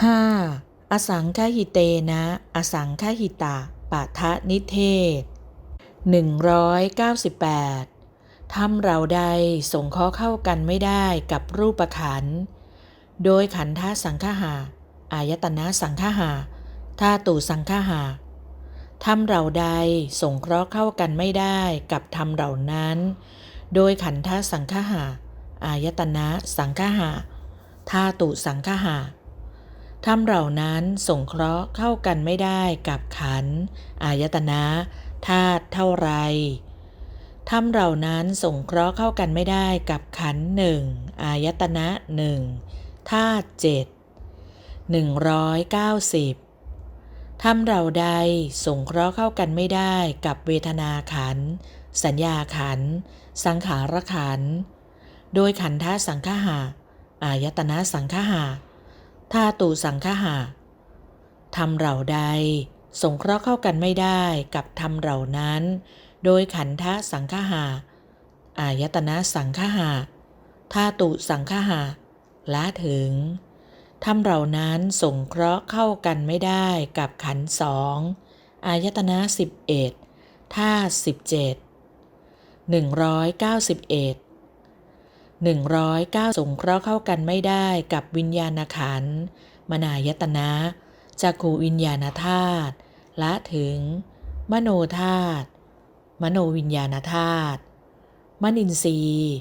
5. อสังคหิเตนะ อสังคหิตาปะทะนิเทศ 198ทำเราใดส่งเคราะเข้ากันไม่ได้กับรูปขันธ์โดยขันธาสังคหา อายตนะสังคหาธาตุสังคหาทำเราใดส่งเคราะห์เข้ากันไม่ได้กับธรรมเหล่านั้น โดยขันธสังคหา อายตนะสังคหาธาตุสังคหา ธรรมเหล่านั้นส่งเคราะห์เข้ากันไม่ได้กับขัน อายตนะธาตุเท่าไรธรรมเหล่านั้นส่งเคราะห์เข้ากันไม่ได้กับขันหนึ่งอายตนะหนึ่งธาตุเจ็ดหนึ่งร้อยเก้าสิบทำเราใดส่งเคราะห์เข้ากันไม่ได้กับเวทนาขัน สัญญาขัน สังขารขัน โดยขันธสังคหาอายตนะสังคหา ธาตุสังคหาทำเราใด สงเคราะห์เข้ากันไม่ได้กับธรรมเหล่านั้น โดยขันธสังคหาอายตนะสังคหาธาตุสังคหาละถึงทำเหล่านั้นสงเคราะห์เข้ากันไม่ได้กับขันสองอายตนะสิบเอ็ดธาตุสิบ เจ็ดหนึ่งร้อยเก้าส่งเคราะห์เข้ากันไม่ได้กับวิญญาณขัน มนายตนะจักขูวิญญาณธาตุละถึง มโนธาตุมโนวิญญาณธาตุมนินทรีย์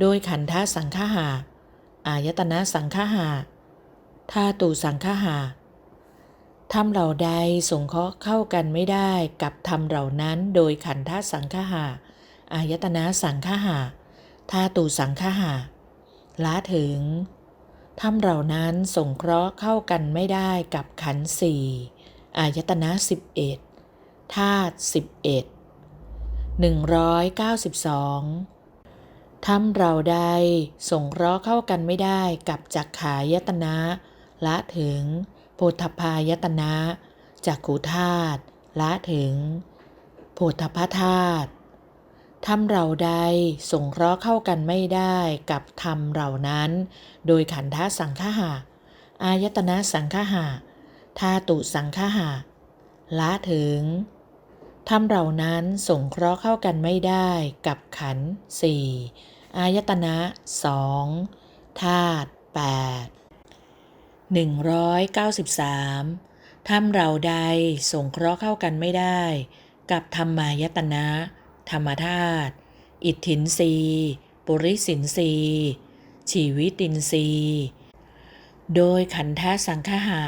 โดยขันธสังฆหาอายตนะสังฆหาธาตุสังฆหาทำเหล่าใดสงเคราะห์เข้ากันไม่ได้กับธรรมเหล่านั้น โดยขันธสังฆหาอายตนะสังฆหา ธาตุสังฆหาละถึงทำเหล่านั้นสงเคราะห์เข้ากันไม่ได้กับขันธ์สี่อายตนะสิบเอ็ดธาตุสิบเอ็ดหนึ่งร้อยเก้าสิบสองทำเราใดสงเคราะห์เข้ากันไม่ได้กับจักขายตนะละถึงโพธพายตนะจักขุธาตุละถึงโพธพธาตุ ทำเราใดสงเคราะห์เข้ากันไม่ได้กับธรรมเหล่านั้น โดยขันธสังฆหาอายตนะสังฆหาธาตุสังฆหาละถึงทำเหล่านั้นสงเคราะห์เข้ากันไม่ได้กับขันธ์สี่อายตนะสองธาตุแปดหนึ่งร้อยเก้าสิบสามทำเราใดสงเคราะห์เข้ากันไม่ได้ กับธรรมายตนะ ธรรมธาตุ อิทธินรีปุริสินรีชีวิตินรีโดยขันธสังฆหา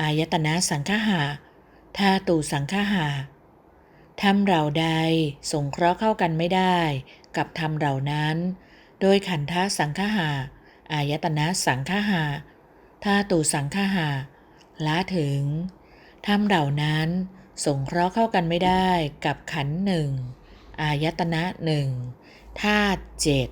อายตนะสังฆหาธาตุสังฆหาทำเราใดสงเคราะห์เข้ากันไม่ได้ กับธรรมเหล่านั้น โดยขันธสังฆหา อายตนะสังฆหาธาตุสังฆหาละถึงทำเหล่านั้นสงเคราะห์เข้ากันไม่ได้กับขันหนึ่ง อายตนะหนึ่งธาตุเจ็ด